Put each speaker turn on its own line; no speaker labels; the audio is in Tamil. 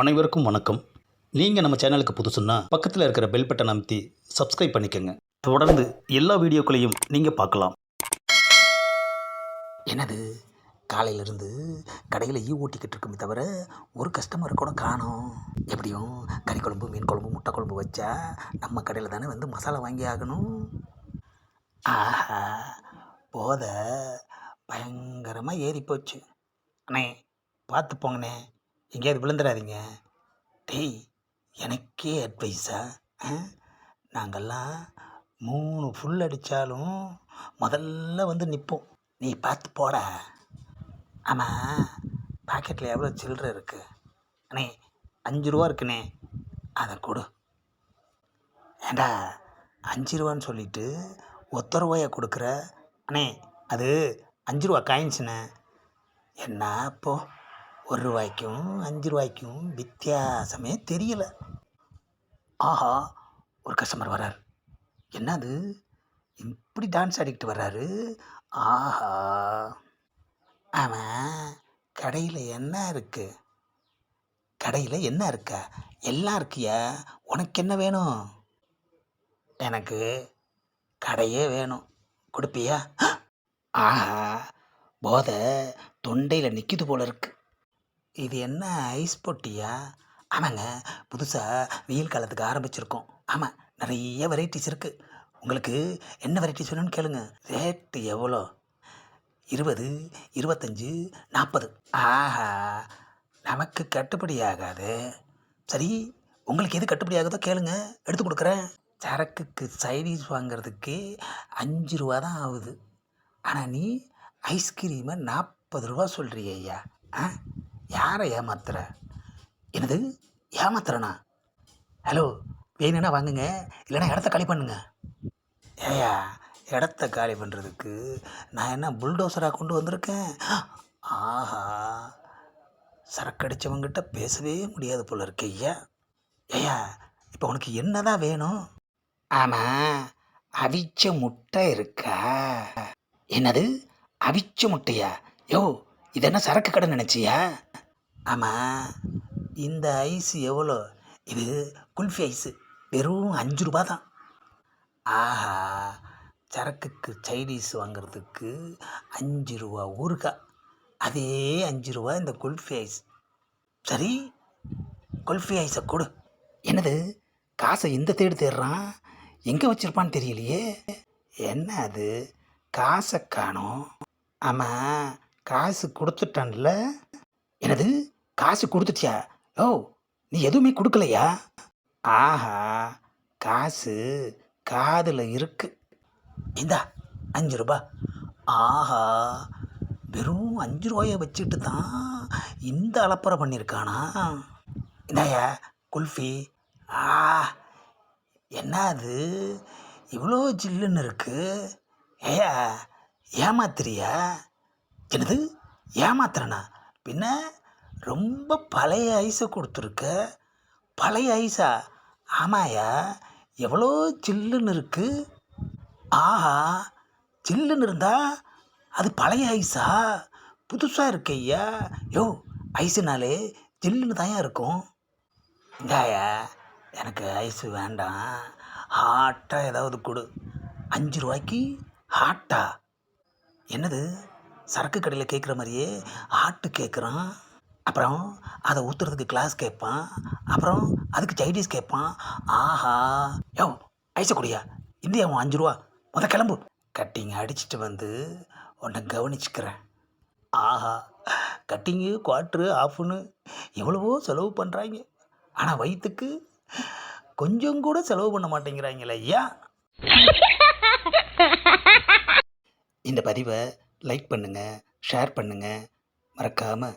அனைவருக்கும் வணக்கம். நீங்கள் நம்ம சேனலுக்கு புதுசுன்னா பக்கத்தில் இருக்கிற பெல் பட்டன் அமைத்தி சப்ஸ்கிரைப் பண்ணிக்கோங்க. தொடர்ந்து எல்லா வீடியோக்களையும் நீங்கள் பார்க்கலாம். என்னது? காலையிலேருந்து கடையில் ஈ ஓட்டிக்கிட்டு இருக்குமே தவிர ஒரு கஸ்டமர் கூட காணோம். எப்படியும் கறி குழம்பு மீன் குழம்பு முட்டை குழம்பு வச்சா நம்ம கடையில் தானே வந்து மசாலா வாங்கி ஆகணும்? ஆஹா போத. பயங்கரமாக ஏறி போச்சு அண்ணே பார்த்து போங்கண்ணே. எங்கேயாவது விழுந்துடாதீங்க. டேய் எனக்கே அட்வைஸா நாங்கள்லாம் மூணு ஃபுல் அடித்தாலும் முதல்ல வந்து நிற்போம் நீ பார்த்து போட. ஆமாம் பாக்கெட்டில் எவ்வளோ சில்லற இருக்குது அண்ணே அஞ்சு ரூபா இருக்குண்ணே. அதை கொடு. ஏண்டா அஞ்சு ரூபான்னு சொல்லிட்டு ஒத்த ரூபாயை கொடுக்குற? அண்ணே அது அஞ்சு ரூபா காயின்ஸுண்ணே என்ன அப்போது ஒரு ரூபாய்க்கும் அஞ்சு ரூபாய்க்கும் வித்தியாசமே தெரியல. ஆஹா ஒரு கஸ்டமர் வரார் என்னது? இப்படி டான்ஸ் ஆடிக்கிட்டு வர்றாரு? ஆஹா. ஆமாம் கடையில் என்ன இருக்கு? கடையில் என்ன இருக்க? எல்லாம் இருக்கியா? உனக்கு என்ன வேணும்? எனக்கு கடையே வேணும். கொடுப்பியா? ஆஹா போதை தொண்டையில் நிற்கிது போல இருக்குது இது என்ன ஐஸ் பொட்டியா? ஆமாங்க. புதுசாக வெயில் காலத்துக்கு ஆரம்பிச்சிருக்கோம். ஆமாம் நிறைய வெரைட்டிஸ் இருக்குது உங்களுக்கு என்ன வெரைட்டிஸ் வேணும்னு கேளுங்க. ரேட்டு எவ்வளோ? இருபது இருபத்தஞ்சு நாற்பது. ஆஹா நமக்கு கட்டுப்படி ஆகாது. சரி உங்களுக்கு எது கட்டுப்படி ஆகுதோ கேளுங்க. எடுத்து கொடுக்குறேன். சரக்குக்கு சைனீஸ் வாங்குறதுக்கு அஞ்சு ரூபா தான் ஆகுது. ஆனால் நீ ஐஸ்கிரீமை நாற்பது ரூபா சொல்கிறிய ஐயா. ஆ? யாரை ஏமாத்துற? என்னது ஏமாத்துறனா? ஹலோ வேணும்னா வாங்குங்க இல்லைன்னா இடத்த காலி பண்ணுங்க. ஏயா இடத்த காலி பண்ணுறதுக்கு நான் என்ன புல்டோசராக கொண்டு வந்திருக்கேன்? ஆஹா சரக்கடித்தவங்கிட்ட பேசவே முடியாது போல இருக்கு ஐயா. ஐயா இப்போ உனக்கு என்னதான் வேணும்? ஆமாம் அவிச்ச முட்டை இருக்கா? என்னது அவிச்ச முட்டையா? யோ இது என்ன சரக்கு கடை நினச்சியா? ஆமாம் இந்த ஐஸு எவ்வளோ? இது குல்ஃபி ஐஸு வெறும் அஞ்சு ரூபா தான் ஆஹா சரக்குக்கு சைனீஸ் வாங்குறதுக்கு அஞ்சு ரூபா ஊறுகாய் அதே அஞ்சு ரூபா இந்த குல்ஃபி ஐஸ் சரி குல்ஃபி ஐஸை கொடு. என்னது காசை எந்த தேடு தேடுறான்? எங்கே வச்சிருப்பான்னு தெரியலையே. என்ன அது? காசை காணோம். ஆமாம் காசு கொடுத்துட்டான்ல. எனது காசு கொடுத்துட்டியா? ஓ நீ எதுவுமே கொடுக்கலையா? ஆஹா காசு காதில் இருக்கு. இந்தா அஞ்சு ரூபா. ஆஹா வெறும் அஞ்சு ரூபாயை வச்சுட்டு தான் இந்த அலப்பறை பண்ணியிருக்கானா? இந்தாயா குல்ஃபி. ஆ என்ன அது இவ்வளோ ஜில்லுன்னு இருக்கு. ஏயா ஏமாத்துறியா? என்னது? ஏமாத்துறனா? பின்ன ரொம்ப பழைய ஐஸை கொடுத்துருக்க? பழைய ஐஸா ஆமாயா? எவ்வளோ சில்லுன்னு இருக்குது ஆஹா சில்லுன்னு இருந்தால் அது பழைய ஐஸா புதுசாக இருக்கு ஐயா. யோ ஐஸுனாலே ஜில்லுன்னு தாயா இருக்கும். இந்தாயா எனக்கு ஐஸு வேண்டாம். ஹாட்டாக ஏதாவது கொடு. அஞ்சு ரூபாய்க்கு ஹாட்டா என்னது? சரக்கு கடையில் கேட்குற மாதிரியே ஹாட்டு கேட்குறான் அப்புறம் அதை ஊற்றுறதுக்கு கிளாஸ் கேட்பான் அப்புறம் அதுக்கு சைனீஸ் கேட்பான் ஆஹா. யோ ஐஸை குடியா? இந்தியா அவன் அஞ்சு ரூபா? முத கிளம்பு. கட்டிங் அடிச்சிட்டு வந்து உன்னை கவனிச்சுக்கிறேன். ஆஹா. கட்டிங்கு குவாட்ரு ஆஃப்னு எவ்வளவோ செலவு பண்ணுறாங்க ஆனால் வயிற்றுக்கு கொஞ்சம் கூட செலவு பண்ண மாட்டேங்கிறாங்களே ஐயா. இந்த பதிவை லைக் பண்ணுங்கள் ஷேர் பண்ணுங்கள் மறக்காமல்